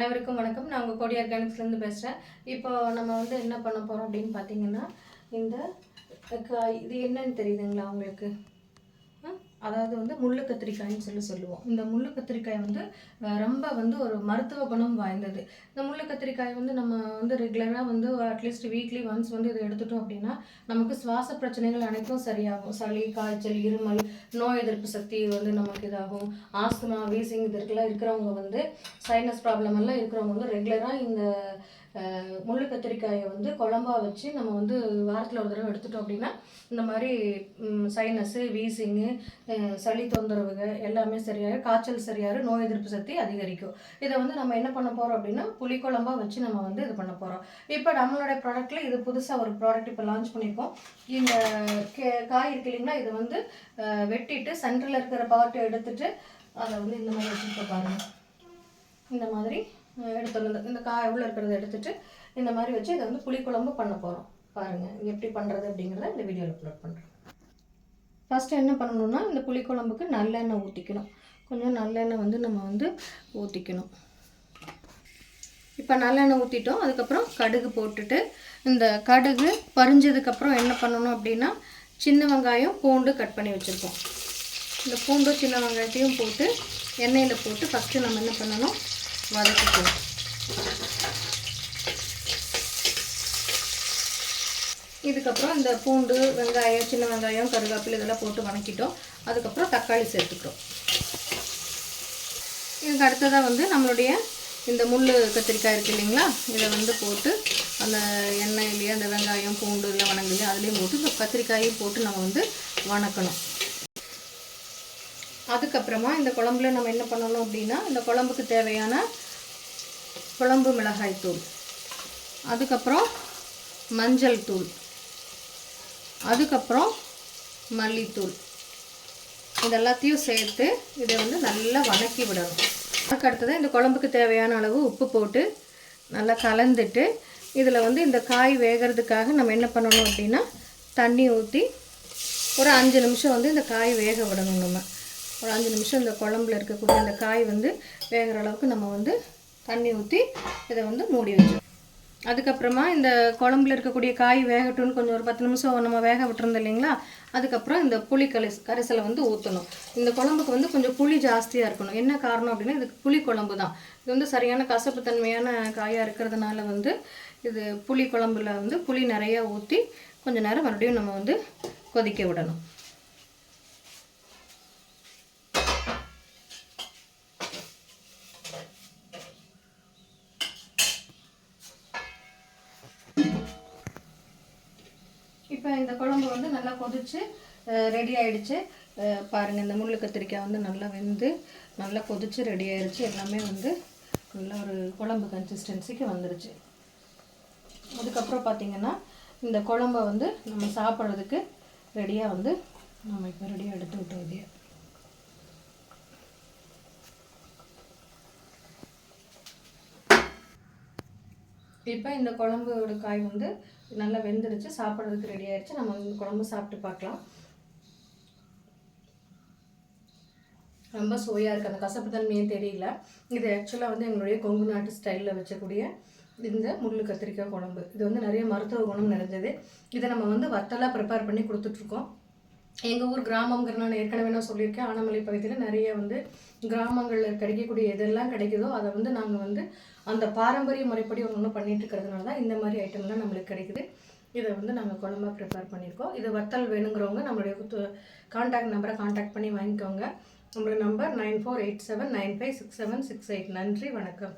அனைவருக்கும் வணக்கம். நான் உங்கள் கோடி ஆர்கானிக்ஸ்லேருந்து பேசுகிறேன் இப்போ நம்ம வந்து என்ன பண்ண போகிறோம் அப்படின்னு பார்த்தீங்கன்னா இந்த காய் இது என்னன்னு தெரியுதுங்களா உங்களுக்கு? அதாவது வந்து முள்ளு கத்திரிக்காய்ன்னு சொல்லி சொல்லுவோம். இந்த முள்ளு கத்திரிக்காய் வந்து ரொம்ப வந்து ஒரு மருத்துவ குணம் வாய்ந்தது. இந்த முள்ளு கத்திரிக்காய் வந்து நம்ம வந்து ரெகுலராக வந்து அட்லீஸ்ட் வீக்லி ஒன்ஸ் வந்து இதை எடுத்துட்டோம் அப்படின்னா நமக்கு சுவாச பிரச்சனைகள் அனைத்தும் சரியாகும். சளி காய்ச்சல் இருமல் நோய் எதிர்ப்பு சக்தி வந்து நமக்கு இதாகும். ஆஸ்துமா வீசிங் இதற்கெல்லாம் இருக்கிறவங்க வந்து சைனஸ் ப்ராப்ளம் எல்லாம் இருக்கிறவங்க வந்து ரெகுலராக இந்த முள்ளு கத்திரிக்காயை வந்து குழம்பா வச்சு நம்ம வந்து வாரத்தில் ஒரு தடவை எடுத்துட்டோம் அப்படின்னா இந்த மாதிரி சைனஸு வீசிங்கு சளி தொந்தரவுகள் எல்லாமே சரியாக காய்ச்சல் சரியாக நோய் எதிர்ப்பு சக்தி அதிகரிக்கும். இதை வந்து நம்ம என்ன பண்ண போகிறோம் அப்படின்னா புளிக்குழம்பா வச்சு நம்ம வந்து இது பண்ண போகிறோம் இப்போ நம்மளுடைய ப்ராடக்ட்டில் இது புதுசாக ஒரு ப்ராடக்ட் இப்போ லான்ச் பண்ணியிருக்கோம். இந்த கே காய் இருக்கு இல்லைங்களா இதை வந்து வெட்டிட்டு சென்டரில் இருக்கிற பார்ட்டை எடுத்துட்டு அதை வந்து இந்த மாதிரி வச்சுருக்க பாருங்க. இந்த மாதிரி. அஹ், இந்த- காய் உள்ள இருக்கிறத எடுத்துகிட்டு இந்த மாதிரி வச்சு இதை வந்து புளிக்குழம்பு பண்ண போகிறோம் பாருங்கள் எப்படி பண்ணுறது அப்படிங்கிறத இந்த வீடியோவில் அப்லோட் பண்ணுறேன் ஃபஸ்ட்டு என்ன பண்ணணும்னா இந்த புளிக்குழம்புக்கு நல்லெண்ணெய் ஊற்றிக்கணும் கொஞ்சம் நல்லெண்ணெய் வந்து நம்ம வந்து ஊற்றிக்கணும் இப்போ நல்லெண்ணெய் ஊற்றிட்டோம் அதுக்கப்புறம் கடுகு போட்டுட்டு இந்த கடுகு பறிஞ்சதுக்கப்புறம் என்ன பண்ணணும் அப்படின்னா சின்ன வெங்காயம் பூண்டு கட் பண்ணி வச்சுருக்கோம். இந்த பூண்டு சின்ன வெங்காயத்தையும் போட்டு எண்ணெயில் போட்டு ஃபஸ்ட்டு நம்ம என்ன பண்ணணும்? வதக்கிக்கணும் இதுக்கப்புறம் இந்த பூண்டு வெங்காயம் சின்ன வெங்காயம் கருவேப்பிலை இதெல்லாம் போட்டு வதக்கிட்டோம் அதுக்கப்புறம் தக்காளி சேர்த்துக்கிறோம். இதுக்கு அடுத்ததாக வந்து நம்மளுடைய இந்த முள் கத்திரிக்காய் இருக்குது இல்லைங்களா? இதை வந்து போட்டு அந்த எண்ணெயிலேயே அந்த வெங்காயம் பூண்டு எல்லாம் வணங்கலையே அதுலேயும் போட்டு இந்த கத்திரிக்காயும் போட்டு நம்ம வந்து வணக்கணும். அதுக்கப்புறமா இந்த குழம்புல நம்ம என்ன பண்ணணும் அப்படின்னா இந்த குழம்புக்கு தேவையான குழம்பு மிளகாய் தூள் அதுக்கப்புறம் மஞ்சள் தூள் அதுக்கப்புறம் மல்லித்தூள். இதெல்லாத்தையும் சேர்த்து இதை வந்து நல்லா வதக்கி விடணும். அதுக்கு அடுத்தது இந்த குழம்புக்கு தேவையான அளவு உப்பு போட்டு நல்லா கலந்துட்டு இதில் வந்து இந்த காய் வேகிறதுக்காக நம்ம என்ன பண்ணணும் அப்படின்னா தண்ணி ஊற்றி ஒரு அஞ்சு நிமிஷம் வந்து இந்த காய் வேக விடணும் நம்ம. ஒரு அஞ்சு நிமிஷம் இந்த குழம்புல இருக்கக்கூடிய அந்த காய் வந்து வேகிற அளவுக்கு நம்ம வந்து தண்ணி ஊற்றி இதை வந்து மூடி வச்சோம் அதுக்கப்புறமா இந்த குழம்புல இருக்கக்கூடிய காய் வேகட்டும்னு கொஞ்சம் ஒரு பத்து நிமிஷம் நம்ம வேக விட்டுருந்தோம் இல்லைங்களா? அதுக்கப்புறம் இந்த புளி கரிச கரைசலை வந்து ஊற்றணும் இந்த குழம்புக்கு வந்து கொஞ்சம் புளி ஜாஸ்தியாக இருக்கணும். என்ன காரணம் அப்படின்னா இதுக்கு புளி குழம்பு தான். இது வந்து சரியான கசப்பு தன்மையான காயாக இருக்கிறதுனால வந்து இது புளி குழம்புல வந்து புளி நிறையா ஊற்றி கொஞ்சம் நேரம் மறுபடியும் நம்ம வந்து கொதிக்க விடணும். இப்போ இந்த குழம்பு வந்து நல்லா கொதிச்சு ரெடி ஆயிடுச்சு. பாருங்கள் இந்த முள்ளு கத்திரிக்காய் வந்து நல்லா வெந்து நல்லா கொதிச்சு ரெடி ஆயிடுச்சு எல்லாமே வந்து நல்ல ஒரு குழம்பு கன்சிஸ்டன்சிக்கு வந்துருச்சு. அதுக்கப்புறம் பார்த்தீங்கன்னா இந்த குழம்ப வந்து நம்ம சாப்பிட்றதுக்கு ரெடியாக வந்து நம்ம இப்போ ரெடியாக எடுத்து விட்டோம் இதையே. இப்போ இந்த குழம்போட காய் வந்து நல்லா வெந்துடுச்சு சாப்பிட்றதுக்கு ரெடி ஆகிடுச்சு நம்ம வந்து குழம்பு சாப்பிட்டு பார்க்கலாம். ரொம்ப சுவையாக இருக்குது அந்த கசப்பு தன்மையே தெரியல. இது ஆக்சுவலாக வந்து எங்களுடைய கொங்கு நாட்டு ஸ்டைலில் வச்சக்கூடிய இந்த முள்ளு கத்திரிக்காய் குழம்பு. இது வந்து நிறைய மருத்துவ குணம் நிறைஞ்சது. இதை நம்ம வந்து வத்தலாக ப்ரிப்பேர் பண்ணி கொடுத்துட்ருக்கோம் எங்கள் ஊர் கிராமங்கிற நான் ஏற்கனவே நான் சொல்லியிருக்கேன். ஆனமலை பகுதியில் நிறைய வந்து கிராமங்களில் கிடைக்கக்கூடிய எதெல்லாம் கிடைக்குதோ அதை வந்து நாங்கள் வந்து அந்த பாரம்பரிய முறைப்படி ஒன்று ஒன்று பண்ணிட்டு இருக்கிறதுனால தான் இந்த மாதிரி ஐட்டம்லாம் நம்மளுக்கு கிடைக்குது. இதை வந்து நாங்கள் குழம்பா ப்ரிப்பேர் பண்ணியிருக்கோம். இது வத்தல் வேணுங்கிறவங்க நம்மளுடைய காண்டாக்ட் நம்பரை காண்டாக்ட் பண்ணி வாங்கிக்கோங்க. நம்மளுடைய number nine four eight seven nine five six seven six eight. நன்றி வணக்கம்.